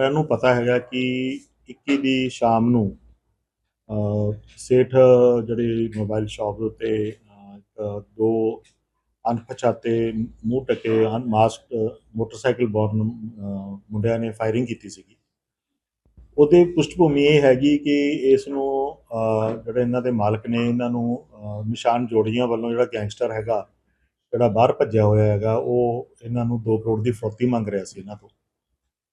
ਸਾਰਿਆਂ ਨੂੰ ਪਤਾ ਹੈਗਾ ਕਿ 21 ਦੀ ਸ਼ਾਮ ਨੂੰ ਸੇਠ ਜਿਹੜੀ ਮੋਬਾਈਲ ਸ਼ਾਪ ਦੇ ਉੱਤੇ ਦੋ ਅਣਪਛਾਤੇ ਮੂੰਹ ਟਕੇ ਅਨਮਾਸਕ ਮੋਟਰਸਾਈਕਲ ਬੋਰਨ ਮੁੰਡਿਆਂ ਨੇ ਫਾਇਰਿੰਗ ਕੀਤੀ ਸੀਗੀ। ਉਹਦੇ ਪੁਸ਼ਟਭੂਮੀ ਇਹ ਹੈਗੀ ਕਿ ਇਸ ਨੂੰ ਜਿਹੜੇ ਇਹਨਾਂ ਦੇ ਮਾਲਕ ਨੇ, ਇਹਨਾਂ ਨੂੰ ਨਿਸ਼ਾਨ ਜੋੜੀਆਂ ਵੱਲੋਂ ਜਿਹੜਾ ਗੈਂਗਸਟਰ ਹੈਗਾ, ਜਿਹੜਾ ਬਾਹਰ ਭੱਜਿਆ ਹੋਇਆ ਹੈਗਾ, ਉਹ ਇਹਨਾਂ ਨੂੰ 2 ਕਰੋੜ ਦੀ ਫਰੋਤੀ ਮੰਗ ਰਿਹਾ ਸੀ ਇਹਨਾਂ ਤੋਂ।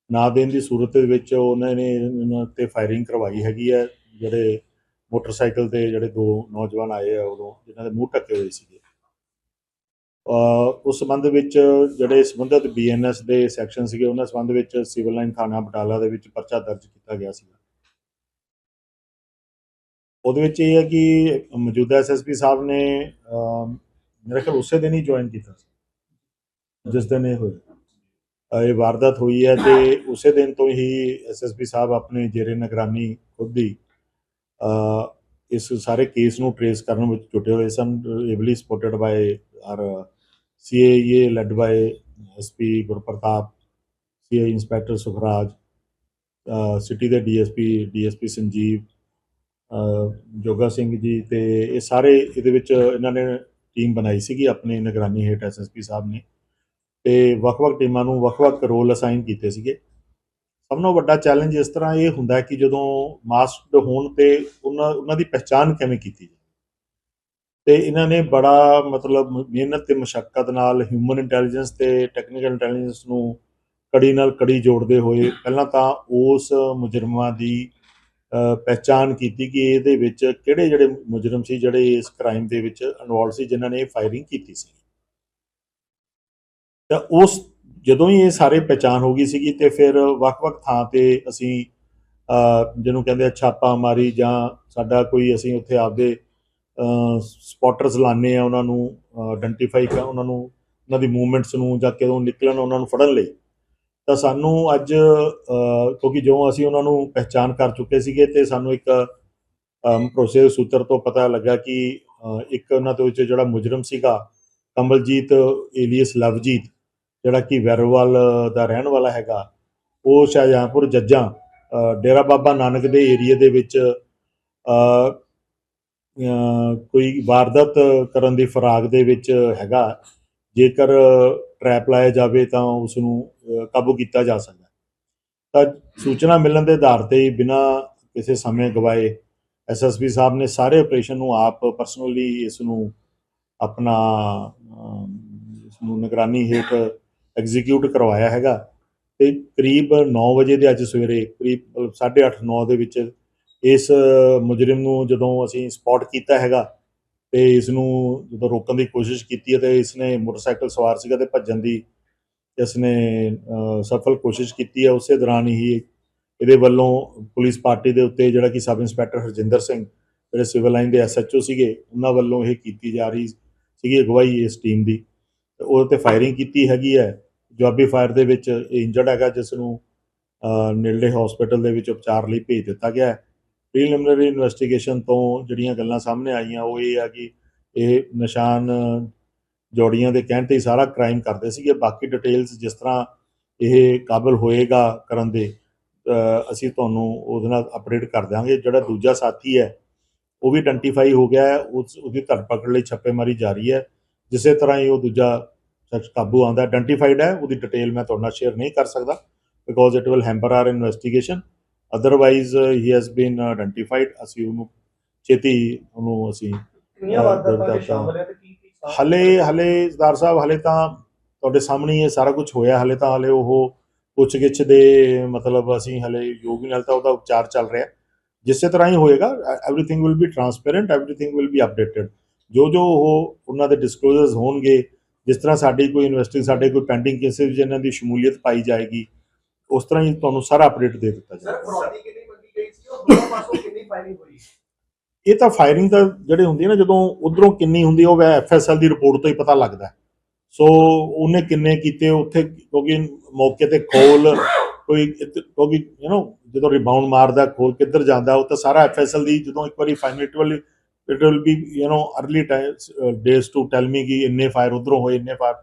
ਨਾ ਦੇਣ ਦੀ ਸੂਰਤ ਦੇ ਵਿੱਚ ਉਹਨਾਂ ਨੇ ਇਹਨਾਂ ਤੇ ਫਾਇਰਿੰਗ ਕਰਵਾਈ ਹੈਗੀ ਹੈ ਜਿਹੜੇ ਮੋਟਰਸਾਈਕਲ ਤੇ ਜਿਹੜੇ ਦੋ ਨੌਜਵਾਨ ਆਏ ਆ ਉਦੋਂ ਜਿਨ੍ਹਾਂ ਦੇ ਮੂੰਹ ਢੱਕੇ ਹੋਏ ਸੀਗੇ। ਉਸ ਸੰਬੰਧ ਵਿੱਚ ਜਿਹੜੇ ਸੰਬੰਧਿਤ ਬੀਐਨਐਸ ਦੇ ਸੈਕਸ਼ਨ ਸੀਗੇ ਉਹਨਾਂ ਸੰਬੰਧ ਵਿੱਚ ਸਿਵਲ ਲਾਈਨ ਥਾਣਾ ਬਟਾਲਾ ਦੇ ਵਿੱਚ ਪਰਚਾ ਦਰਜ ਕੀਤਾ ਗਿਆ ਸੀ ਉਹਦੇ ਵਿੱਚ ਇਹ ਹੈ ਕਿ ਮੌਜੂਦਾ ਐਸਐਸਪੀ ਸਾਹਿਬ ਨੇ ਅ, ਮੇਰੇ ਖਿਆਲ ਉਸੇ ਦਿਨ ਹੀ ਜੁਆਇਨ ਕੀਤਾ ਸੀ ਜਿਸ ਦਿਨ ਇਹ ਹੋਇਆ। ਇਹ ਵਾਰਦਾਤ ਹੋਈ ਹੈ ਤੇ ਉਸੇ ਦਿਨ ਤੋਂ ਹੀ ਐਸਐਸਪੀ ਸਾਹਿਬ ਆਪਣੇ ਜੇਰੇ ਨਿਗਰਾਨੀ ਖੁਦ ਹੀ ਇਸ ਸਾਰੇ ਕੇਸ ਨੂੰ ਟਰੇਸ ਕਰਨ ਵਿੱਚ ਜੁਟੇ ਹੋਏ ਸਨ। Ably supported by our CIA led by SP Gurpratap CIA inspector Sukhraj city ਦੇ DSP DSP Sanjiv uh, Joga Singh ਜੀ ਤੇ ਇਹ ਸਾਰੇ ਇਹਦੇ ਵਿੱਚ ਇਹਨਾਂ ਨੇ ਟੀਮ ਬਣਾਈ ਸੀਗੀ ਆਪਣੀ ਨਿਗਰਾਨੀ ਹੇਠ ਐਸਐਸਪੀ ਸਾਹਿਬ ਨੇ। ਤੇ ਵੱਖ-ਵੱਖ ਟੀਮਾਂ ਨੂੰ ਵੱਖ-ਵੱਖ ਰੋਲ ਅਸਾਈਨ ਕੀਤੇ ਸੀਗੇ। ਸਭ ਤੋਂ ਵੱਡਾ ਚੈਲੰਜ ਇਸ ਤਰ੍ਹਾਂ ਇਹ ਹੁੰਦਾ ਕਿ ਜਦੋਂ ਮਾਸਕਡ ਹੋਣ ਤੇ ਉਹਨਾਂ ਉਹਨਾਂ ਦੀ ਪਛਾਣ ਕਿਵੇਂ ਕੀਤੀ ਜਾਵੇ। ਤੇ ਇਹਨਾਂ ਨੇ ਬੜਾ ਮਤਲਬ ਮਿਹਨਤ ਤੇ ਮੁਸ਼ਕਲ ਨਾਲ ਹਿਊਮਨ ਇੰਟੈਲੀਜੈਂਸ ਤੇ ਟੈਕਨੀਕਲ ਇੰਟੈਲੀਜੈਂਸ ਨੂੰ ਕੜੀ ਨਾਲ ਕੜੀ ਜੋੜਦੇ ਹੋਏ ਪਹਿਲਾਂ ਤਾਂ ਉਸ ਮੁਜਰਮਾਂ ਦੀ ਅ, ਪਹਿਚਾਣ ਕੀਤੀ ਕਿ ਇਹਦੇ ਵਿੱਚ ਕਿਹੜੇ ਜਿਹੜੇ ਮੁਜਰਮ ਸੀ ਜਿਹੜੇ ਇਸ ਕ੍ਰਾਈਮ ਦੇ ਵਿੱਚ ਇਨਵੋਲਵ ਸੀ ਜਿਨ੍ਹਾਂ ਨੇ ਫਾਇਰਿੰਗ ਕੀਤੀ ਸੀ। ਤਾਂ ਉਸ ਜਦੋਂ ਹੀ ਇਹ ਸਾਰੇ ਪਹਿਚਾਣ ਹੋ ਗਈ ਸੀਗੀ ਤੇ ਫਿਰ ਵੱਖ-ਵੱਖ ਥਾਂ ਤੇ ਅਸੀਂ ਜਿਹਨੂੰ ਕਹਿੰਦੇ ਆ ਛਾਪਾ ਮਾਰੀ ਜਾਂ ਸਾਡਾ ਕੋਈ ਅਸੀਂ ਉੱਥੇ ਆਪਦੇ ਸਪੌਟਰਸ ਲਾਣੇ ਆ ਉਹਨਾਂ ਨੂੰ ਆਇਡੈਂਟੀਫਾਈ ਕਰ, ਉਹਨਾਂ ਨੂੰ, ਉਹਨਾਂ ਦੀ ਮੂਵਮੈਂਟਸ ਨੂੰ ਜਾਂ ਕਦੋਂ ਨਿਕਲਣ ਉਹਨਾਂ ਨੂੰ ਫੜਨ ਲਈ। ਤਾਂ ਸਾਨੂੰ ਅੱਜ ਕਿਉਂਕਿ ਜਦੋਂ ਅਸੀਂ ਉਹਨਾਂ ਨੂੰ ਪਹਿਚਾਨ ਕਰ ਚੁੱਕੇ ਸੀਗੇ ਤੇ ਸਾਨੂੰ ਇੱਕ ਭਰੋਸੇ ਸੂਤਰ ਤੋਂ ਪਤਾ ਲੱਗਾ ਕਿ ਇੱਕ ਉਹਨਾਂ ਦੇ ਵਿੱਚ ਜਿਹੜਾ ਮੁਜਰਮ ਸੀਗਾ ਕਮਲਜੀਤ ਏਲੀਅਸ ਲਵਜੀਤ ਜਿਹੜਾ ਕਿ ਵੈਰੋਵਾਲ ਦਾ ਰਹਿਣ ਵਾਲਾ ਹੈਗਾ, ਉਹ ਸ਼ਾਹਜਹਾਂਪੁਰ, ਜੱਜਾਂ ਡੇਰਾ ਬਾਬਾ ਨਾਨਕ ਦੇ ਏਰੀਆ ਦੇ ਵਿੱਚ ਕੋਈ ਵਾਰਦਾਤ ਕਰਨ ਦੀ ਫਰਾਗ ਦੇ ਵਿੱਚ ਹੈਗਾ। ਜੇਕਰ ਟਰੈਪ ਲਾਇਆ ਜਾਵੇ ਤਾਂ ਉਸ ਨੂੰ ਕਾਬੂ ਕੀਤਾ ਜਾ ਸਕਦਾ ਤਾਂ ਸੂਚਨਾ ਮਿਲਣ ਦੇ ਆਧਾਰ ਤੇ ਹੀ ਬਿਨਾਂ ਕਿਸੇ ਸਮੇਂ ਗਵਾਏ ਐਸਐਸਪੀ ਸਾਹਿਬ ਨੇ ਸਾਰੇ ਆਪਰੇਸ਼ਨ ਨੂੰ ਆਪ ਪਰਸਨਲੀ ਇਸ ਨੂੰ ਆਪਣਾ ਇਸ ਨੂੰ ਨਿਗਰਾਨੀ ਹੇਠ ਐਗਜ਼ੀਕਿਊਟ ਕਰਵਾਇਆ ਹੈਗਾ ਤੇ ਕਰੀਬ 9 ਵਜੇ ਦੇ ਅੱਜ ਸਵੇਰੇ, ਕਰੀਬ 8:30 9 ਦੇ ਵਿੱਚ ਇਸ ਮੁਜਰਮ ਨੂੰ ਜਦੋਂ ਅਸੀਂ ਸਪੌਟ ਕੀਤਾ ਹੈਗਾ ਤੇ ਇਸ ਨੂੰ ਜਦੋਂ ਰੋਕਣ ਦੀ ਕੋਸ਼ਿਸ਼ ਕੀਤੀ ਹੈ ਤੇ ਇਸ ਨੇ ਮੋਟਰਸਾਈਕਲ ਸਵਾਰ ਸੀਗਾ ਤੇ ਭੱਜਣ ਦੀ ਇਸ ਨੇ ਸਫਲ ਕੋਸ਼ਿਸ਼ ਕੀਤੀ ਹੈ। ਉਸੇ ਦੌਰਾਨ ਹੀ ਇਹਦੇ ਵੱਲੋਂ ਪੁਲਿਸ ਪਾਰਟੀ ਦੇ ਉੱਤੇ ਜਿਹੜਾ ਕਿ ਸਬ ਇੰਸਪੈਕਟਰ ਹਰਜਿੰਦਰ ਸਿੰਘ, ਜਿਹੜੇ ਸਿਵਲ ਲਾਈਨ ਦੇ ਐਸਐਚਓ ਸੀਗੇ, ਉਹਨਾਂ ਵੱਲੋਂ ਇਹ ਕੀਤੀ ਜਾ ਰਹੀ ਸੀਗੀ ਅਗਵਾਈ ਇਸ ਟੀਮ ਦੀ। ਉਹਦੇ ਤੇ ਫਾਇਰਿੰਗ ਕੀਤੀ ਹੈਗੀ ਹੈ। ਜਵਾਬੀ ਫਾਇਰ ਦੇ ਵਿੱਚ ਇਹ ਇੰਜਰਡ ਹੈਗਾ ਜਿਸ ਨੂੰ ਨੇੜਲੇ ਨੇੜੇ ਹਸਪੀਟਲ ਦੇ ਵਿੱਚ ਉਪਚਾਰ ਲਈ ਭੇਜ ਦਿੱਤਾ ਗਿਆ ਹੈ। ਪ੍ਰੀਲਿਮਿਨਰੀ ਇਨਵੈਸਟੀਗੇਸ਼ਨ ਤੋਂ ਜਿਹੜੀਆਂ ਗੱਲਾਂ ਸਾਹਮਣੇ ਆਈਆਂ, ਉਹ ਇਹ ਆ ਕਿ ਇਹ ਨਿਸ਼ਾਨ ਜੋੜੀਆਂ ਦੇ ਕਹਿਣ ਤੇ ਹੀ ਸਾਰਾ ਕ੍ਰਾਈਮ ਕਰਦੇ ਸੀਗੇ। ਬਾਕੀ ਡਿਟੇਲਸ ਜਿਸ ਤਰ੍ਹਾਂ ਇਹ ਕਾਬਲ ਹੋਏਗਾ ਕਰਨ ਦੇ ਅਸੀਂ ਤੁਹਾਨੂੰ ਉਹਦੇ ਨਾਲ ਅਪਡੇਟ ਕਰ ਦਿਆਂਗੇ। ਜਿਹੜਾ ਦੂਜਾ ਸਾਥੀ ਹੈ, ਉਹ ਵੀ ਆਇਡੈਂਟੀਫਾਈ ਹੋ ਗਿਆ ਹੈ। ਉਸ, ਉਹਦੀ ਧਰਪਕੜ ਲਈ ਛਾਪੇਮਾਰੀ ਜਾਰੀ ਹੈ। ਜਿਸੇ ਤਰ੍ਹਾਂ ਹੀ ਉਹ ਦੂਜਾ ਸ਼ਖਸ ਕਾਬੂ ਆਉਂਦਾ ਆਇਡੈਂਟੀਫਾਈਡ ਹੈ ਉਹਦੀ ਡਿਟੇਲ ਮੈਂ ਤੁਹਾਡੇ ਨਾਲ ਸ਼ੇਅਰ ਨਹੀਂ ਕਰ ਸਕਦਾ because it will hamper our investigation otherwise he has been identified ਅਸੀਂ ਉਹਨੂੰ ਛੇਤੀ ਉਹਨੂੰ ਅਸੀਂ ਹਲੇ ਹਲੇ ਸਰਦਾਰ ਸਾਹਿਬ ਹਲੇ ਤਾਂ ਤੁਹਾਡੇ ਸਾਹਮਣੇ ਇਹ ਸਾਰਾ ਕੁਝ ਹੋਇਆ ਹਲੇ ਤਾਂ ਹਲੇ ਉਹ ਪੁੱਛਗਿੱਛ ਦੇ ਮਤਲਬ ਅਸੀਂ ਹਲੇ ਯੋਗੀ ਨਾਲ ਤਾਂ ਉਹਦਾ ਉਪਚਾਰ ਚੱਲ ਰਿਹਾ। ਜਿਸੇ ਤਰ੍ਹਾਂ ਹੀ ਹੋਏਗਾ everything will be transparent everything will be updated ਜੋ ਜੋ ਉਹ ਉਹਨਾਂ ਦੇ ਡਿਸਕਲੋਜ਼ਰਸ ਹੋਣਗੇ ਜਿਸ ਤਰ੍ਹਾਂ ਸਾਡੀ ਕੋਈ ਇਨਵੈਸਟਿੰਗ ਸਾਡੇ ਕੋਈ ਪੈਂਡਿੰਗ ਕੇਸਿਸ ਜਿਨ੍ਹਾਂ ਦੀ ਸ਼ਮੂਲੀਅਤ ਪਾਈ ਜਾਏਗੀ ਉਸ ਤਰ੍ਹਾਂ ਹੀ ਤੁਹਾਨੂੰ ਸਾਰਾ ਅਪਡੇਟ ਦੇ ਦਿੱਤਾ ਸਰ ਜਾਏਗਾ। ਫਰੌਤੀ ਕਿੰਨੀ ਮੰਗੀ ਗਈ ਸੀ? ਉਹ ਦੋਨੋਂ ਪਾਸੋਂ ਕਿੰਨੀ ਫਾਇਰਿੰਗ ਹੋਈ? ਇਹ ਤਾਂ ਫਾਇਰਿੰਗ ਤਾਂ ਜਿਹੜੇ ਹੁੰਦੀ ਹੈ ਨਾ ਜਦੋਂ ਉਧਰੋਂ ਕਿੰਨੀ ਹੁੰਦੀ ਉਹ ਐਫਐਸਐਲ ਦੀ ਰਿਪੋਰਟ ਤੋਂ ਹੀ ਪਤਾ ਲੱਗਦਾ। ਸੋ ਉਹਨੇ ਕਿੰਨੇ ਕੀਤੇ ਉੱਥੇ ਕਿਉਂਕਿ ਮੌਕੇ ਤੇ ਖੋਲ ਕੋਈ ਕਿਉਂਕਿ ਯੂ نو ਜਦੋਂ ਰਿਬਾਉਂਡ ਮਾਰਦਾ ਖੋਲ ਕਿੱਧਰ ਜਾਂਦਾ ਉਹ ਤਾਂ ਸਾਰਾ ਐਫਐਸਐਲ ਦੀ ਜਦੋਂ ਇੱਕ ਵਾਰੀ final it will be you know early times days to tell me ਕਿ ਇੰਨੇ ਫਾਇਰ ਉਧਰੋਂ ਹੋਏ ਇੰਨੇ ਫਾਇਰ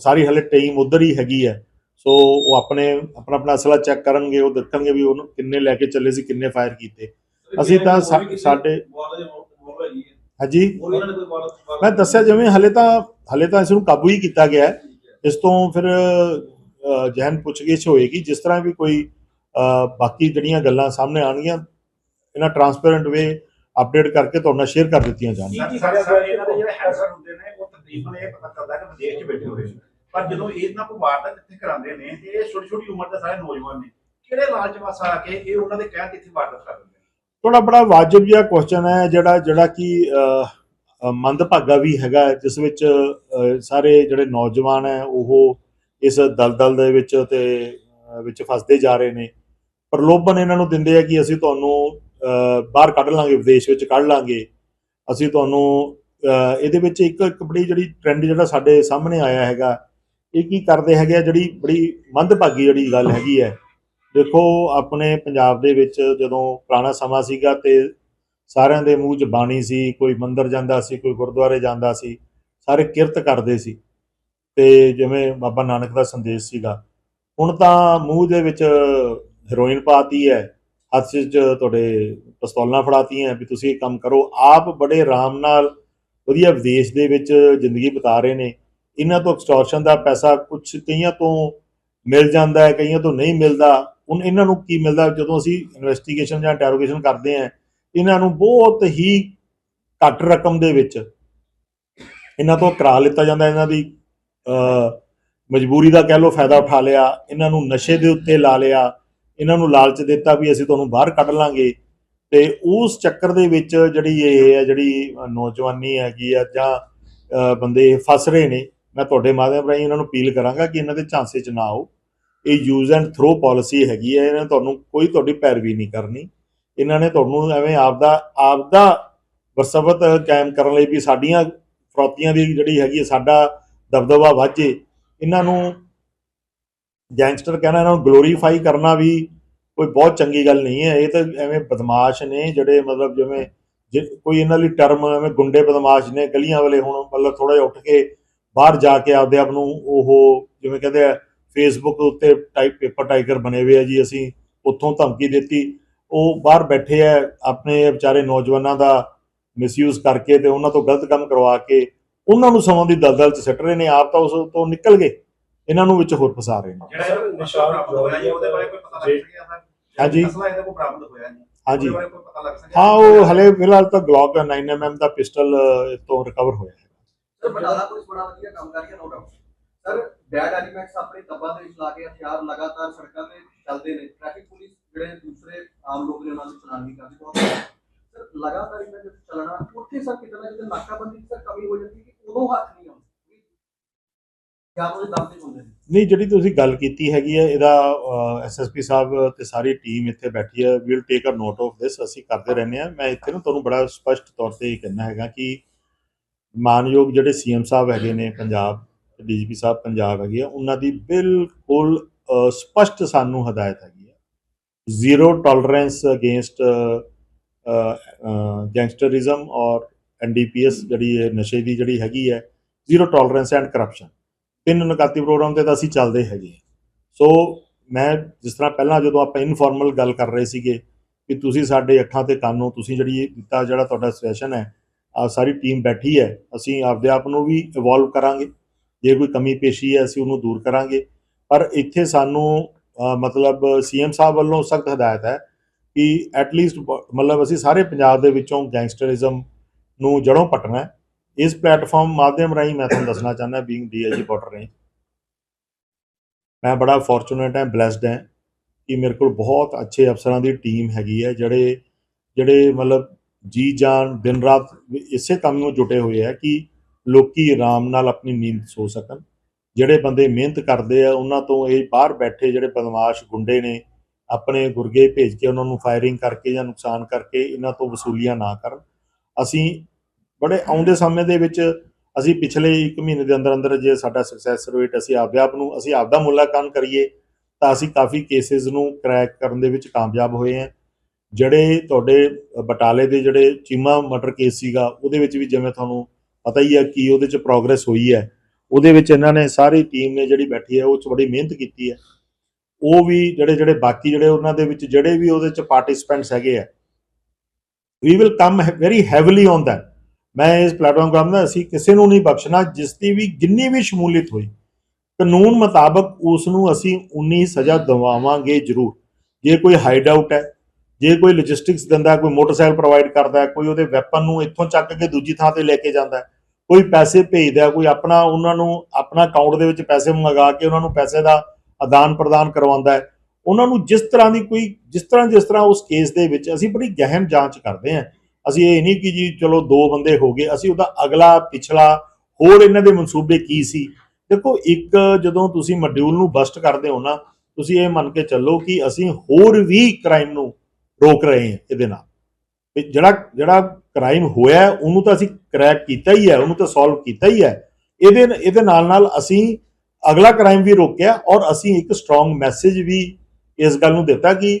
ਸਾਰੀ ਹਲੇ ਟੀਮ ਉਧਰ ਹੀ ਹੈਗੀ ਹੈ ਸੋ ਉਹ ਆਪਣੇ ਆਪਣਾ ਆਪਣਾ ਅਸਲਾ ਚੈੱਕ ਕਰਨਗੇ ਉਹ ਦੱਸਣਗੇ ਵੀ ਉਹਨੂੰ ਕਿੰਨੇ ਲੈ ਕੇ ਚੱਲੇ ਸੀ ਕਿੰਨੇ ਫਾਇਰ ਕੀਤੇ ਅਸੀਂ ਤਾਂ ਸਾਡੇ ਹਾਂਜੀ ਮੈਂ ਦੱਸਿਆ ਜਿਵੇਂ ਹਲੇ ਤਾਂ ਹਲੇ ਤਾਂ ਇਸ ਨੂੰ ਕਾਬੂ ਹੀ ਕੀਤਾ ਗਿਆ ਇਸ ਤੋਂ ਫਿਰ ਜਹਨ ਪੁੱਛਗਿੱਛ ਹੋਏਗੀ ਜਿਸ ਤਰ੍ਹਾਂ ਵੀ ਕੋਈ ਬਾਕੀ ਜਿਹੜੀਆਂ ਗੱਲਾਂ ਸਾਹਮਣੇ ਆਣਗੀਆਂ ਇਹਨਾਂ ਟਰਾਂਸਪੇਰੈਂਟ ਵੇ ਅਪਡੇਟ ਕਰਕੇ ਤੁਹਾਡੇ ਨਾਲ ਸ਼ੇਅਰ ਕਰ ਦਿੱਤੀਆਂ ਜਾਣਗੀਆਂ ਕੀ ਸਾਡੇ ਸਾਰੇ ਇਹਨਾਂ ਦੇ ਜਿਹੜੇ ਹੈਕਰ ਹੁੰਦੇ ਨੇ ਉਹ ਤਕਰੀਬਨ ਇਹ ਪਤਾ ਕਰਦਾ ਕਿ ਵਿਦੇਸ਼ 'ਚ ਬੈਠੇ ਹੋਏ ਨੇ। ਪਰ ਜਦੋਂ ਇਹਨਾਂ ਕੋ ਵਾਰਦਾਤ ਇੱਥੇ ਕਰਾਉਂਦੇ ਨੇ ਤੇ ਇਹ ਛੋਟੀ ਛੋਟੀ ਉਮਰ ਦੇ ਸਾਰੇ ਨੌਜਵਾਨ ਨੇ। ਕਿਹੜੇ ਲਾਲਚ ਵਸ ਆ ਕੇ ਇਹ ਉਹਨਾਂ ਦੇ ਕਹਿਣ ਤੇ ਇੱਥੇ ਵਾਰਦਾਤ ਕਰ ਦਿੰਦੇ ਨੇ? ਥੋੜਾ ਬੜਾ ਵਾਜਬ ਜਿਹਾ ਕੁਐਸਚਨ ਹੈ ਜਿਹੜਾ ਜਿਹੜਾ ਕਿ ਮੰਦਭਾਗਾ ਵੀ ਹੈਗਾ ਜਿਸ ਵਿੱਚ ਸਾਰੇ ਜਿਹੜੇ ਨੌਜਵਾਨ ਹੈ ਉਹ ਇਸ ਦਲਦਲ ਦੇ ਵਿੱਚ ਤੇ ਵਿੱਚ ਫਸਦੇ ਜਾ ਰਹੇ ਨੇ। ਪ੍ਰਲੋਭਨ ਇਹਨਾਂ ਨੂੰ ਦਿੰਦੇ ਆ ਕਿ ਅਸੀਂ ਤੁਹਾਨੂੰ ਬਾਹਰ ਕੱਢ ਲਾਂਗੇ, ਵਿਦੇਸ਼ ਵਿੱਚ ਕੱਢ ਲਾਂਗੇ। ਅਸੀਂ ਤੁਹਾਨੂੰ ਇਹਦੇ ਵਿੱਚ ਇੱਕ ਇੱਕ ਬੜੀ ਜਿਹੜੀ ਟ੍ਰੈਂਡ ਜਿਹੜਾ ਸਾਡੇ ਸਾਹਮਣੇ ਆਇਆ ਹੈਗਾ, ਇਹ ਕੀ ਕਰਦੇ ਹੈਗੇ ਆ, ਜਿਹੜੀ ਬੜੀ ਮੰਦਭਾਗੀ ਜਿਹੜੀ ਗੱਲ ਹੈਗੀ ਹੈ। ਦੇਖੋ, ਆਪਣੇ ਪੰਜਾਬ ਦੇ ਵਿੱਚ ਜਦੋਂ ਪੁਰਾਣਾ ਸਮਾਂ ਸੀਗਾ ਤੇ ਸਾਰਿਆਂ ਦੇ ਮੂੰਹ 'ਚ ਬਾਣੀ ਸੀ, ਕੋਈ ਮੰਦਰ ਜਾਂਦਾ ਸੀ, ਕੋਈ ਗੁਰਦੁਆਰੇ ਜਾਂਦਾ ਸੀ, ਸਾਰੇ ਕਿਰਤ ਕਰਦੇ ਸੀ। ਤੇ ਜਿਵੇਂ ਬਾਬਾ ਨਾਨਕ ਦਾ ਸੰਦੇਸ਼ ਸੀਗਾ। ਹੁਣ ਤਾਂ ਮੂੰਹ ਦੇ ਵਿੱਚ ਹੈਰੋਇਨ ਪਾਤੀ ਹੈ। ਹੱਥ 'ਚ ਤੁਹਾਡੇ ਪਿਸਤੌਲਾਂ ਫੜਾਤੀਆਂ ਵੀ ਤੁਸੀਂ ਇਹ ਕੰਮ ਕਰੋ। ਆਪ ਬੜੇ ਆਰਾਮ ਨਾਲ ਵਧੀਆ ਵਿਦੇਸ਼ ਦੇ ਵਿੱਚ ਜ਼ਿੰਦਗੀ ਬਿਤਾ ਰਹੇ ਨੇ। ਇਹਨਾਂ ਤੋਂ ਐਕਸਟੋਰਸ਼ਨ ਦਾ ਪੈਸਾ ਕੁਝ ਕਈਆਂ ਤੋਂ ਮਿਲ ਜਾਂਦਾ ਹੈ, ਕਈਆਂ ਤੋਂ ਨਹੀਂ ਮਿਲਦਾ। ਹੁਣ ਇਹਨਾਂ ਨੂੰ ਕੀ ਮਿਲਦਾ? ਜਦੋਂ ਅਸੀਂ ਇਨਵੈਸਟੀਗੇਸ਼ਨ ਜਾਂ ਇੰਟਰੋਗੇਸ਼ਨ ਕਰਦੇ ਹਾਂ, ਇਹਨਾਂ ਨੂੰ ਬਹੁਤ ਹੀ ਘੱਟ ਰਕਮ ਦੇ ਵਿੱਚ ਇਹਨਾਂ ਤੋਂ ਕਰਾ ਲਿੱਤਾ ਜਾਂਦਾ। ਇਹਨਾਂ ਦੀ ਮਜਬੂਰੀ ਦਾ ਕਹਿ ਲਓ, ਫਾਇਦਾ ਉਠਾ ਲਿਆ। ਇਹਨਾਂ ਨੂੰ ਨਸ਼ੇ ਦੇ ਉੱਤੇ ਲਾ ਲਿਆ। ਇਹਨਾਂ ਨੂੰ ਲਾਲਚ ਦਿੱਤਾ ਵੀ ਅਸੀਂ ਤੁਹਾਨੂੰ ਬਾਹਰ ਕੱਢ ਲਾਂਗੇ। ਤੇ ਉਸ ਚੱਕਰ ਦੇ ਵਿੱਚ ਜਿਹੜੀ ਇਹ ਹੈ ਜਿਹੜੀ ਨੌਜਵਾਨੀ ਹੈਗੀ ਆ ਜਾਂ ਬੰਦੇ ਫਸ ਰਹੇ ਨੇ, ਮੈਂ ਤੁਹਾਡੇ ਮਾਧਿਅਮ ਰਾਹੀਂ ਇਹਨਾਂ ਨੂੰ ਅਪੀਲ ਕਰਾਂਗਾ ਕਿ ਇਹਨਾਂ ਦੇ ਝਾਂਸੇ 'ਚ ਨਾ ਆਓ। ਇਹ ਯੂਜ਼ ਐਂਡ ਥਰੋ ਪਾਲਿਸੀ ਹੈਗੀ ਹੈ ਇਹਨਾਂ ਨੇ ਤੁਹਾਨੂੰ ਕੋਈ ਤੁਹਾਡੀ ਪੈਰਵੀ ਨਹੀਂ ਕਰਨੀ। ਇਹਨਾਂ ਨੇ ਤੁਹਾਨੂੰ ਐਵੇਂ ਆਪਦਾ ਆਪਦਾ ਵਰਸਬਤ ਕਾਇਮ ਕਰਨ ਲਈ ਵੀ ਸਾਡੀਆਂ ਫਰੋਤੀਆਂ ਦੀ ਜਿਹੜੀ ਹੈਗੀ ਹੈ ਸਾਡਾ ਦਬਦਬਾ ਵਾਜੇ ਇਹਨਾਂ ਨੂੰ ਗੈਂਗਸਟਰ ਕਹਿਣਾ ਇਹਨਾਂ ਨੂੰ ਗਲੋਰੀਫਾਈ ਕਰਨਾ ਵੀ ਕੋਈ ਬਹੁਤ ਚੰਗੀ ਗੱਲ ਨਹੀਂ ਹੈ। ਇਹ ਤਾਂ ਐਵੇਂ ਬਦਮਾਸ਼ ਨੇ ਜਿਹੜੇ ਮਤਲਬ ਜਿਵੇਂ ਜੇ ਕੋਈ ਇਹਨਾਂ ਲਈ ਟਰਮ ਐਵੇਂ ਗੁੰਡੇ ਬਦਮਾਸ਼ ਨੇ ਗਲੀਆਂ ਵਾਲੇ ਹੁਣ ਮਤਲਬ ਥੋੜਾ ਜਿਹਾ ਉੱਠ ਕੇ ਬਾਹਰ ਜਾ ਕੇ ਆਪਦੇ ਆਪ ਨੂੰ ਉਹ ਜਿਵੇਂ ਕਹਿੰਦੇ ਆ ਫੇਸਬੁੱਕ ਉੱਤੇ ਟਾਈਪ ਪੇਪਰ ਟਾਈਗਰ ਬਣੇ ਹੋਏ ਆ ਜੀ ਅਸੀਂ, ਉੱਥੋਂ ਧਮਕੀ ਦਿੱਤੀ। ਉਹ ਬਾਹਰ ਬੈਠੇ ਆ ਆਪਣੇ ਵਿਚਾਰੇ ਨੌਜਵਾਨਾਂ ਦਾ ਮਿਸਯੂਜ਼ ਕਰਕੇ ਤੇ ਉਹਨਾਂ ਤੋਂ ਗਲਤ ਕੰਮ ਕਰਵਾ ਕੇ ਉਹਨਾਂ ਨੂੰ ਸਮਾਂ ਦੀ ਦਲਦਲ 'ਚ ਸਿੱਟ ਰਹੇ ਨੇ। ਆਪ ਤਾਂ ਉਸ ਤੋਂ ਨਿਕਲ ਗਏ। ਇਹਨਾਂ ਨੂੰ ਵਿੱਚ ਹੋਰ ਫਸਾ ਰਹੇ ਨੇ। ਜਿਹੜਾ ਇਹ ਨਸ਼ਾ ਬਰਾਮਦ ਹੋਇਆ ਜੀ ਉਹਦੇ ਬਾਰੇ ਕੋਈ ਪਤਾ ਲੱਗ ਸਕਿਆ ਸਰ? ਹਾਂਜੀ। ਅਸਲਾ ਇਹਦੇ ਕੋਲ ਬਰਾਮਦ ਹੋਇਆ ਜੀ ਹਾਂਜੀ। ਉਹਦੇ ਬਾਰੇ ਕੋਈ ਪਤਾ ਲੱਗ ਸਕਿਆ? ਹਾਂ ਉਹ ਹਲੇ ਫਿਲਹਾਲ ਤਾਂ ਗਲੌਕ 9mm ਦਾ ਪਿਸਟਲ ਤੋਂ ਰਿਕਵਰ ਹੋਇਆ ਹੈ। ਸਰ ਬਟਾਲਾ ਪੁਲਿਸ ਬੜਾ ਵਧੀਆ ਕੰਮ ਕਰ ਰਹੀ ਹੈ no doubt sir bad elements ਆਪਣੇ ਤੱਬਾਂ ਦੇ ਵਿੱਚ ਲਾ ਕੇ ਹਥਿਆਰ ਲਗਾਤਾਰ ਸੜਕਾਂ ਤੇ ਚੱਲਦੇ ਨੇ। ਟ੍ਰੈਫਿਕ ਪੁਲਿਸ ਜਿਹੜੇ ਦੂਸਰੇ ਆਮ ਲੋਕ ਨੇ ਉਹਨਾਂ ਦੀ ਚਲਾਨੀ ਕਰਦੀ ਬਹੁਤ ਸਰ ਲਗਾਤਾਰ ਇਹਨਾਂ ਦੇ ਚੱਲਣਾ ਉੱਥੇ ਸਰ ਕਿਤੇ ਨਾ ਕਿਤੇ ਨਾਕਾਬੰਦੀ ਦੀ ਸਰ ਕਮੀ ਹੋ ਜਾਂਦੀ ਕਿ ਉਦੋਂ ਹੱਥ ਨਹੀਂ ਆਉਂਦੇ ਜਾਂ ਉਹਦੇ ਦਮ ਤੇ ਹੁੰਦੇ ਨੇ ਨਹੀਂ ਜਿਹੜੀ ਤੁਸੀਂ ਗੱਲ ਕੀਤੀ ਹੈਗੀ ਹੈ ਇਹਦਾ ਐਸਐਸਪੀ ਸਾਹਿਬ ਤੇ ਸਾਰੀ ਟੀਮ ਇੱਥੇ ਬੈਠੀ ਹੈ। We'll take a note of this ਅਸੀਂ ਕਰਦੇ ਰਹਿੰਦੇ ਆ ਮੈਂ ਇੱਥੇ ਨਾ ਤੁਹਾਨੂੰ ਬੜਾ ਸਪਸ਼ਟ ਤੌਰ ਤੇ ਇਹ ਕਹਿਣਾ ਹੈਗਾ ਕਿ ਮਾਨਯੋਗ ਜਿਹੜੇ ਸੀਐਮ ਸਾਹਿਬ ਹੈਗੇ ਨੇ ਪੰਜਾਬ ਡੀਜੀਪੀ ਸਾਹਿਬ ਪੰਜਾਬ ਹੈਗੇ ਆ ਉਹਨਾਂ ਦੀ ਬਿਲਕੁਲ ਅ, ਸਪਸ਼ਟ ਸਾਨੂੰ ਹਦਾਇਤ ਹੈਗੀ ਹੈ। ਜ਼ੀਰੋ ਟੋਲਰੈਂਸ ਅਗੇਂਸਟ ਗੈਂਗਸਟਰਿਜ਼ਮ ਔਰ ਐਨਡੀਪੀਐਸ ਜਿਹੜੀ ਨਸ਼ੇ ਦੀ ਜਿਹੜੀ ਹੈਗੀ ਹੈ ਜ਼ੀਰੋ ਟੋਲਰੈਂਸ ਐਂਡ ਕਰਪਸ਼ਨ ਤਿੰਨ ਨਕਾਤੀ ਪ੍ਰੋਗਰਾਮ ਤੇ ਤਾਂ ਅਸੀਂ ਚੱਲਦੇ ਹੈਗੇ ਹਾਂ। ਸੋ ਮੈਂ ਜਿਸ ਤਰ੍ਹਾਂ ਪਹਿਲਾਂ ਜਦੋਂ ਆਪਾਂ ਇਨਫਾਰਮਲ ਗੱਲ ਕਰ ਰਹੇ ਸੀਗੇ ਕਿ ਤੁਸੀਂ ਸਾਡੇ ਅੱਖਾਂ ਤੇ ਕੰਨ ਹੋ ਤੁਸੀਂ ਜਿਹੜੀ ਦਿੱਤਾ ਜਿਹੜਾ ਤੁਹਾਡਾ ਸੈਸ਼ਨ ਹੈ ਆ ਸਾਰੀ ਟੀਮ ਬੈਠੀ ਹੈ ਅਸੀਂ ਆਪਦੇ ਆਪ ਨੂੰ ਵੀ ਇਵੋਲਵ ਕਰਾਂਗੇ। ਜੇ ਕੋਈ ਕਮੀ ਪੇਸ਼ੀ ਹੈ ਅਸੀਂ ਉਹਨੂੰ ਦੂਰ ਕਰਾਂਗੇ। ਪਰ ਇੱਥੇ ਸਾਨੂੰ ਅ, ਮਤਲਬ ਸੀਐਮ ਸਾਹਿਬ ਵੱਲੋਂ ਸਖਤ ਹਦਾਇਤ ਹੈ ਕਿ ਐਟ ਲੀਸਟ ਮਤਲਬ ਅਸੀਂ ਸਾਰੇ ਪੰਜਾਬ ਦੇ ਵਿੱਚੋਂ ਗੈਂਗਸਟਰਿਜ਼ਮ ਨੂੰ ਜੜੋਂ ਪਟਣਾ ਹੈ। ਇਸ ਪਲੇਟਫਾਰਮ ਮਾਧਿਅਮ ਰਾਹੀਂ ਮੈਂ ਤੁਹਾਨੂੰ ਦੱਸਣਾ ਚਾਹੁੰਦਾ ਬੀਇੰਗ ਡੀਆਈਜੀ ਬਾਰਡਰ ਰੇਂਜ ਮੈਂ ਬੜਾ ਫੋਰਚੂਨੇਟ ਹਾਂ ਬlesed ਹਾਂ ਕਿ ਮੇਰੇ ਕੋਲ ਬਹੁਤ ਅੱਛੇ ਅਫਸਰਾਂ ਦੀ ਟੀਮ ਹੈਗੀ ਹੈ, ਜਿਹੜੇ ਜਿਹੜੇ ਮਤਲਬ ਜੀ ਜਾਨ ਦਿਨ ਰਾਤ ਇਸੇ ਕੰਮ ਨੂੰ ਜੁਟੇ ਹੋਏ ਆ ਕਿ ਲੋਕੀ ਆਰਾਮ ਨਾਲ ਆਪਣੀ ਨੀਂਦ ਸੋ ਸਕਣ। ਜਿਹੜੇ ਬੰਦੇ ਮਿਹਨਤ ਕਰਦੇ ਆ, ਉਹਨਾਂ ਤੋਂ ਇਹ ਬਾਹਰ ਬੈਠੇ ਜਿਹੜੇ ਬਦਮਾਸ਼ ਗੁੰਡੇ ਨੇ, ਆਪਣੇ ਗੁਰਗੇ ਭੇਜ ਕੇ ਉਹਨਾਂ ਨੂੰ ਫਾਇਰਿੰਗ ਕਰਕੇ ਜਾਂ ਨੁਕਸਾਨ ਕਰਕੇ ਇਹਨਾਂ ਤੋਂ ਵਸੂਲੀਆਂ ਨਾ ਕਰਨ। ਅਸੀਂ ਬੜੇ ਆਉਂਦੇ ਸਮੇਂ ਦੇ ਵਿੱਚ ਅਸੀਂ ਪਿਛਲੇ 1 ਮਹੀਨੇ ਦੇ ਅੰਦਰ ਅੰਦਰ ਜੇ ਸਾਡਾ ਸਕਸੈਸ ਰੇਟ ਅਸੀਂ ਆਪਦੇ ਆਪ ਨੂੰ ਅਸੀਂ ਆਪਦਾ ਮੁੱਲਾਂਕਣ ਕਰੀਏ, ਤਾਂ ਅਸੀਂ ਕਾਫੀ ਕੇਸਿਸ ਨੂੰ ਕ੍ਰੈਕ ਕਰਨ ਦੇ ਵਿੱਚ ਕਾਮਯਾਬ ਹੋਏ ਹਾਂ। ਜਿਹੜੇ ਤੁਹਾਡੇ ਬਟਾਲੇ ਦੇ ਜਿਹੜੇ ਚੀਮਾ ਮਰਡਰ ਕੇਸ ਸੀਗਾ, ਉਹਦੇ ਵਿੱਚ ਵੀ ਜਿਵੇਂ ਤੁਹਾਨੂੰ ਪਤਾ ਹੀ ਹੈ ਕਿ ਉਹਦੇ ਚ ਪ੍ਰੋਗਰੈਸ ਹੋਈ ਹੈ। ਉਹਦੇ ਵਿੱਚ ਇਹਨਾਂ ਨੇ ਸਾਰੀ ਟੀਮ ਨੇ ਜਿਹੜੀ ਬੈਠੀ ਹੈ, ਉਹ ਚ ਬੜੀ ਮਿਹਨਤ ਕੀਤੀ ਹੈ। ਉਹ ਵੀ ਜਿਹੜੇ ਜਿਹੜੇ ਬਾਕੀ ਜਿਹੜੇ ਉਹਨਾਂ ਦੇ ਵਿੱਚ ਜਿਹੜੇ ਵੀ ਉਹਦੇ ਚ ਪਾਰਟਿਸਿਪੈਂਟਸ ਹੈਗੇ ਆ we will come very heavily on that ਮੈਂ ਇਸ ਪਲੇਟਫਾਰਮ ਦਾ ਅਸੀਂ ਕਿਸੇ ਨੂੰ ਨਹੀਂ ਬਖਸ਼ਣਾ, ਜਿਸ ਦੀ ਵੀ ਜਿੰਨੀ ਵੀ ਸ਼ਮੂਲੀਅਤ ਹੋਈ, ਕਾਨੂੰਨ ਮੁਤਾਬਕ ਉਸ ਨੂੰ ਅਸੀਂ ਉਨੀ ਸਜ਼ਾ ਦਿਵਾਵਾਂਗੇ ਜ਼ਰੂਰ। ਜੇ ਕੋਈ ਹਾਈਡ ਆਊਟ ਹੈ, ਜੇ ਕੋਈ ਲੌਜਿਸਟਿਕਸ ਦਿੰਦਾ, ਕੋਈ ਮੋਟਰਸਾਈਕਲ ਪ੍ਰੋਵਾਈਡ ਕਰਦਾ, ਕੋਈ ਉਹਦੇ ਵੈਪਨ ਨੂੰ ਇੱਥੋਂ ਚੱਕ ਕੇ ਦੂਜੀ ਥਾਂ ਤੇ ਲੈ ਕੇ ਜਾਂਦਾ, ਕੋਈ ਪੈਸੇ ਭੇਜਦਾ, ਕੋਈ ਆਪਣਾ ਉਹਨਾਂ ਨੂੰ, ਆਪਣਾ ਅਕਾਊਂਟ ਦੇ ਵਿੱਚ ਪੈਸੇ ਮੰਗਾ ਕੇ ਉਹਨਾਂ ਨੂੰ ਪੈਸੇ ਦਾ ਆਦਾਨ ਪ੍ਰਦਾਨ ਕਰਵਾਉਂਦਾ ਹੈ, ਉਹਨਾਂ ਨੂੰ ਜਿਸ ਤਰ੍ਹਾਂ ਦੀ ਕੋਈ, ਜਿਸ ਤਰ੍ਹਾਂ ਜਿਸ ਤਰ੍ਹਾਂ ਉਸ ਕੇਸ ਦੇ ਵਿੱਚ ਅਸੀਂ ਬੜੀ ਗਹਿਨ ਜਾਂਚ ਕਰਦੇ ਹਾਂ ਅਸੀਂ ਇਹ ਨਹੀਂ ਕਿ ਜੀ ਚਲੋ ਦੋ ਬੰਦੇ ਹੋ ਗਏ, ਅਸੀਂ ਉਹਦਾ ਅਗਲਾ, ਪਿਛਲਾ, ਹੋਰ ਇਹਨਾਂ ਦੇ ਮਨਸੂਬੇ ਕੀ ਸੀ? ਦੇਖੋ, ਇੱਕ ਜਦੋਂ ਤੁਸੀਂ ਮੋਡਿਊਲ ਨੂੰ ਬਸਟ ਕਰਦੇ ਹੋ ਨਾ, ਤੁਸੀਂ ਇਹ ਮੰਨ ਕੇ ਚੱਲੋ ਕਿ ਅਸੀਂ ਹੋਰ ਵੀ ਕ੍ਰਾਈਮ ਨੂੰ ਰੋਕ ਰਹੇ ਹਾਂ ਇਹਦੇ ਨਾਲ। ਤੇ ਜਿਹੜਾ ਜਿਹੜਾ ਕ੍ਰਾਈਮ ਹੋਇਆ, ਉਹਨੂੰ ਤਾਂ ਅਸੀਂ ਕਰੈਕ ਕੀਤਾ ਹੀ ਹੈ, ਉਹਨੂੰ ਤਾਂ ਸੋਲਵ ਕੀਤਾ ਹੀ ਹੈ। ਇਹਦੇ ਇਹਦੇ ਨਾਲ ਨਾਲ ਅਸੀਂ ਅਗਲਾ ਕ੍ਰਾਈਮ ਵੀ ਰੋਕਿਆ ਔਰ ਅਸੀਂ ਇੱਕ ਸਟਰੋਂਗ ਮੈਸੇਜ ਵੀ ਇਸ ਗੱਲ ਨੂੰ ਦਿੱਤਾ ਕਿ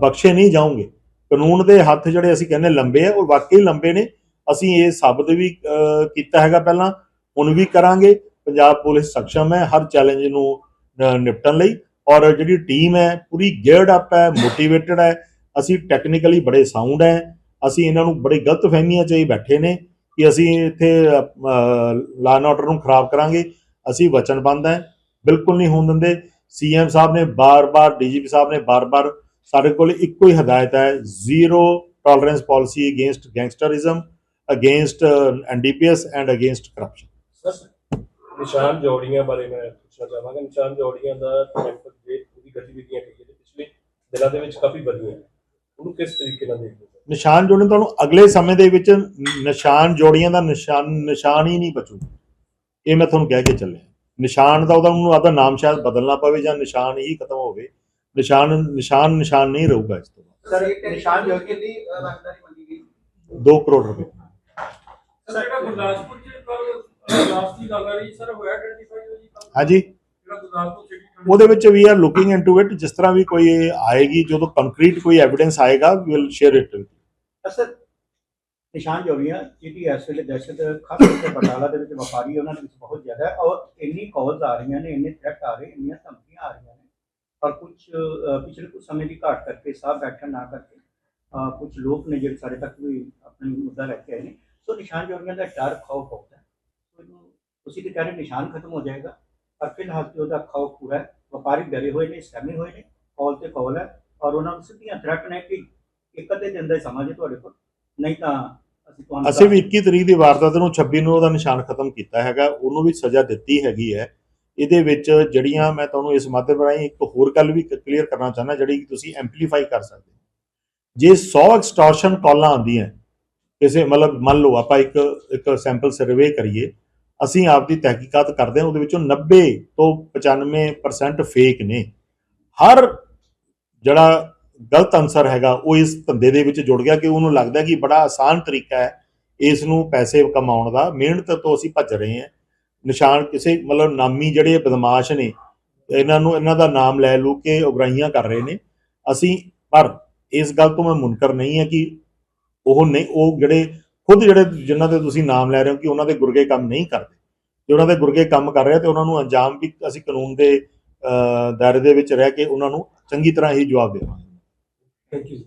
ਬਖਸ਼ੇ ਨਹੀਂ ਜਾਓਗੇ। ਕਾਨੂੰਨ ਦੇ ਹੱਥ ਜਿਹੜੇ ਅਸੀਂ ਕਹਿੰਦੇ ਲੰਬੇ ਆ, ਉਹ ਵਾਕਈ ਲੰਬੇ ਨੇ। ਅਸੀਂ ਇਹ ਸਾਬਤ ਵੀ ਕੀਤਾ ਹੈਗਾ ਪਹਿਲਾਂ। ਹੁਣ ਵੀ ਕਰਾਂਗੇ। ਪੰਜਾਬ ਪੁਲਿਸ ਸક્ષਮ ਹੈ, ਹਰ ਚੈਲੰਜ ਨੂੰ ਨਿਪਟਣ ਲਈ। ਔਰ ਜਿਹੜੀ ਟੀਮ ਹੈ, ਪੂਰੀ ਗੇਅਰਡ ਅਪ ਹੈ ਮੋਟੀਵੇਟਡ ਹੈ। ਅਸੀਂ ਟੈਕਨੀਕਲੀ ਬੜੇ ਸਾਊਂਡ ਹੈ। ਅਸੀਂ ਇਹਨਾਂ ਨੂੰ ਬੜੇ ਗਲਤ ਫਹਿਮੀਆਂ 'ਚ ਹੀ ਬੈਠੇ ਨੇ ਕਿ ਅਸੀਂ ਇੱਥੇ ਲਾ ਐਂਡ ਆਰਡਰ ਨੂੰ ਖਰਾਬ ਕਰਾਂਗੇ। ਅਸੀਂ ਵਚਨਬੰਦ ਹੈ। ਬਿਲਕੁਲ ਨਹੀਂ ਹੋਣ ਦਿੰਦੇ। ਸੀਐਮ ਸਾਹਿਬ ਨੇ ਬਾਰ-ਬਾਰ ਡੀਜੀਪੀ ਸਾਹਿਬ ਨੇ ਬਾਰ-ਬਾਰ ਸਾਡੇ ਕੋਲ ਇੱਕੋ ਹੀ ਹਦਾਇਤ ਹੈ zero tolerance policy against gangsterism against NDPS and against corruption sir ਨਿਸ਼ਾਨ ਜੋੜੀਆਂ ਬਾਰੇ ਮੈਂ ਪੁੱਛਣਾ ਚਾਹਾਂਗਾ। ਨਿਸ਼ਾਨ ਜੋੜੀਆਂ ਦਾ ਟੈਂਪਰ ਜੇ ਉਹਦੀ ਗਤੀਵਿਧੀਆਂ ਕਹੀਏ ਤੇ ਪਿਛਲੇ ਦਿਨਾਂ ਦੇ ਵਿੱਚ ਕਾਫੀ ਵਧੀਆਂ ਉਹਨੂੰ ਕਿਸ ਤਰੀਕੇ ਨਾਲ ਦੇਖਦੇ ਨਿਸ਼ਾਨ ਜੋੜਨ ਤੁਹਾਨੂੰ ਅਗਲੇ ਸਮੇਂ ਦੇ ਵਿੱਚ ਨਿਸ਼ਾਨ ਜੋੜੀਆਂ ਦਾ ਨਿਸ਼ਾਨ ਨਿਸ਼ਾਨ ਹੀ ਨਹੀਂ ਬਚੂ ਇਹ ਮੈਂ ਤੁਹਾਨੂੰ ਕਹਿ ਕੇ ਚੱਲਿਆ। ਨਿਸ਼ਾਨ ਦਾ ਉਹਦਾ ਉਹਨੂੰ ਆਪਦਾ ਨਾਮ ਸ਼ਾਇਦ ਬਦਲਣਾ ਪਵੇ ਜਾਂ ਨਿਸ਼ਾਨ ਹੀ ਖਤਮ ਹੋਵੇ। ਨਿਸ਼ਾਨ ਨਿਸ਼ਾਨ ਨਿਸ਼ਾਨ ਨਹੀਂ ਰਹੂਗਾ ਇਸ ਤੋਂ ਬਾਅਦ। ਸਰ, ਇਹ ਨਿਸ਼ਾਨ ਜੋ- ਕਿੰਨੀ ਅ, ਰੰਗਦਾਰੀ ਮੰਗੀ ਗਈ? 2 ਕਰੋੜ ਰੁਪਏ। ਸਰ ਜਿਹੜਾ ਗੁਰਦਾਸਪੁਰ ਚ ਕੱਲ ਲਾਸਟ ਦੀ ਗੱਲ ਆ ਰਹੀ ਸਰ ਹੋਇਆ ਆਇਡੈਂਟੀਫਾਈ ਜੀ ਕੱਲ੍ਹ? ਹਾਂਜੀ। ਜਿਹੜਾ ਗੁਰਦਾਸਪੁਰ ਸਿਟੀ ਉਹਦੇ ਵਿੱਚ we are looking into it ਜਿਸ ਤਰ੍ਹਾਂ ਵੀ ਕੋਈ ਆਏਗੀ ਜਦੋਂ ਕੰਕਰੀਟ ਕੋਈ ਐਵੀਡੈਂਸ ਆਏਗਾ ਵੀ ਵਿਲ ਸ਼ੇਅਰ ਇਟ ਅਸਰ ਨਿਸ਼ਾਨ ਜੋੜੀਆਂ ਜਿਹੜੀ ਇਸ ਵੇਲੇ ਦਹਿਸ਼ਤ ਖਾਸ ਕਰਕੇ ਬਟਾਲਾ ਦੇ ਵਿੱਚ ਵਪਾਰੀ ਉਹਨਾਂ ਦੇ ਵਿੱਚ ਬਹੁਤ ਜ਼ਿਆਦਾ ਔਰ ਇੰਨੀ ਕਾਲਸ ਆ ਰਹੀਆਂ ਨੇ ਇੰਨੇ ਥ੍ਰੈਟ ਆ ਰਹੇ ਇੰਨੀਆਂ ਧਮਕੀਆਂ ਆ ਰਹੀਆਂ ਔਰ ਕੁਝ ਪਿਛਲੇ ਕੁਝ ਸਮੇਂ ਦੀ ਘਾਟ ਕਰਕੇ ਸਾਹ ਬੈਠਣ ਨਾ ਕਰਕੇ ਕੁਝ ਲੋਕ ਨੇ ਜਿਹੜੇ ਸਾਡੇ ਤੱਕ ਵੀ ਆਪਣੀ ਮੁੱਦਾ ਲੈ ਕੇ ਆਏ ਨੇ ਸੋ ਨਿਸ਼ਾਨ ਜੋੜੀਆਂ ਦਾ ਡਰ ਖੌਫ ਬਹੁਤ ਹੈ ਸੋ ਇਹਨੂੰ ਤੁਸੀਂ ਤੇ ਕਹਿ ਰਹੇ ਨਿਸ਼ਾਨ ਖਤਮ ਹੋ ਜਾਏਗਾ ਪਰ ਫਿਲਹਾਲ ਤੇ ਉਹਦਾ ਖੌਫ ਪੂਰਾ ਹੈ। ਵਪਾਰੀ ਡਰੇ ਹੋਏ ਨੇ ਸਹਿਮੇ ਹੋਏ ਨੇ ਕਾਲ ਤੇ ਕਾਲ ਹੈ ਔਰ ਉਹਨਾਂ ਨੂੰ ਸਿੱਧੀਆਂ ਥ੍ਰੈਟ ਨੇ ਕਿ ਇੱਕ ਅੱਧੇ ਦਿਨ ਦਾ ਸਮਾਂ ਜੇ ਤੁਹਾਡੇ ਕੋਲ ਨਹੀਂ ਤਾਂ ਅਸੀਂ ਤੁਹਾਨੂੰ ਅਸੀਂ ਵੀ 21 ਤਰੀਕ ਦੀ ਵਾਰਦਾਤ ਨੂੰ 26 ਨੂੰ ਉਹਦਾ ਨਿਸ਼ਾਨ ਖਤਮ ਕੀਤਾ ਹੈਗਾ ਉਹਨੂੰ ਵੀ ਸਜ਼ਾ ਦਿੱਤੀ ਹੈਗੀ ਹੈ। ਇਹਦੇ ਵਿੱਚ ਜਿਹੜੀਆਂ ਮੈਂ ਤੁਹਾਨੂੰ ਇਸ ਮਾਧਿਅਮ ਰਾਹੀਂ ਇੱਕ ਹੋਰ ਗੱਲ ਵੀ ਕਲੀਅਰ ਕਰਨਾ ਚਾਹੁੰਦਾ, ਜਿਹੜੀ ਕਿ ਤੁਸੀਂ ਐਮਪਲੀਫਾਈ ਕਰ ਸਕਦੇ ਜੇ 100 ਐਕਸਟੋਰਸ਼ਨ ਕਾਲਾਂ ਆਉਂਦੀਆਂ, ਕਿਸੇ ਮਤਲਬ ਮੰਨ ਲਓ ਆਪਾਂ ਇੱਕ ਇੱਕ ਸੈਂਪਲ ਸਰਵੇ ਕਰੀਏ, ਅਸੀਂ ਆਪਦੀ ਤਹਿਕੀਕਾਤ ਕਰਦੇ ਹਾਂ, ਉਹਦੇ ਵਿੱਚੋਂ 90 ਤੋਂ 95% ਫੇਕ ਨੇ। ਹਰ ਜਿਹੜਾ ਗਲਤ ਅਨਸਰ ਹੈਗਾ, ਉਹ ਇਸ ਧੰਦੇ ਦੇ ਵਿੱਚ ਜੁੜ ਗਿਆ ਕਿ ਉਹਨੂੰ ਲੱਗਦਾ ਕਿ ਬੜਾ ਆਸਾਨ ਤਰੀਕਾ ਹੈ ਇਸ ਨੂੰ ਪੈਸੇ ਕਮਾਉਣ ਦਾ, ਮਿਹਨਤ ਤੋਂ ਅਸੀਂ ਭੱਜ ਰਹੇ ਹਾਂ। ਨਿਸ਼ਾਨ ਕਿਸੇ ਮਤਲਬ ਨਾਮੀ ਜਿਹੜੇ ਬਦਮਾਸ਼ ਨੇ, ਇਹਨਾਂ ਨੂੰ ਇਹਨਾਂ ਦਾ ਨਾਮ ਲੈ ਲੂ ਕੇ ਉਗਰਾਹੀਆਂ ਕਰ ਰਹੇ ਨੇ। ਅਸੀਂ, ਪਰ ਇਸ ਗੱਲ ਤੋਂ ਮੈਂ ਮੁਨਕਰ ਨਹੀਂ ਹੈ ਕਿ ਉਹ ਨਹੀਂ, ਉਹ ਜਿਹੜੇ ਖੁਦ ਜਿਹੜੇ ਜਿਨ੍ਹਾਂ ਦੇ ਤੁਸੀਂ ਨਾਮ ਲੈ ਰਹੇ ਹੋ ਕਿ ਉਹਨਾਂ ਦੇ ਗੁਰਗੇ ਕੰਮ ਨਹੀਂ ਕਰਦੇ। ਜੇ ਉਹਨਾਂ ਦੇ ਗੁਰਗੇ ਕੰਮ ਕਰ ਰਹੇ ਤੇ ਉਹਨਾਂ ਨੂੰ ਅੰਜਾਮ ਵੀ ਅਸੀਂ ਕਾਨੂੰਨ ਦੇ ਦਾਇਰੇ ਦੇ ਵਿੱਚ ਰਹਿ ਕੇ ਉਹਨਾਂ ਨੂੰ ਚੰਗੀ ਤਰ੍ਹਾਂ ਹੀ ਜਵਾਬ ਦੇਵਾਂਗੇ। Thank you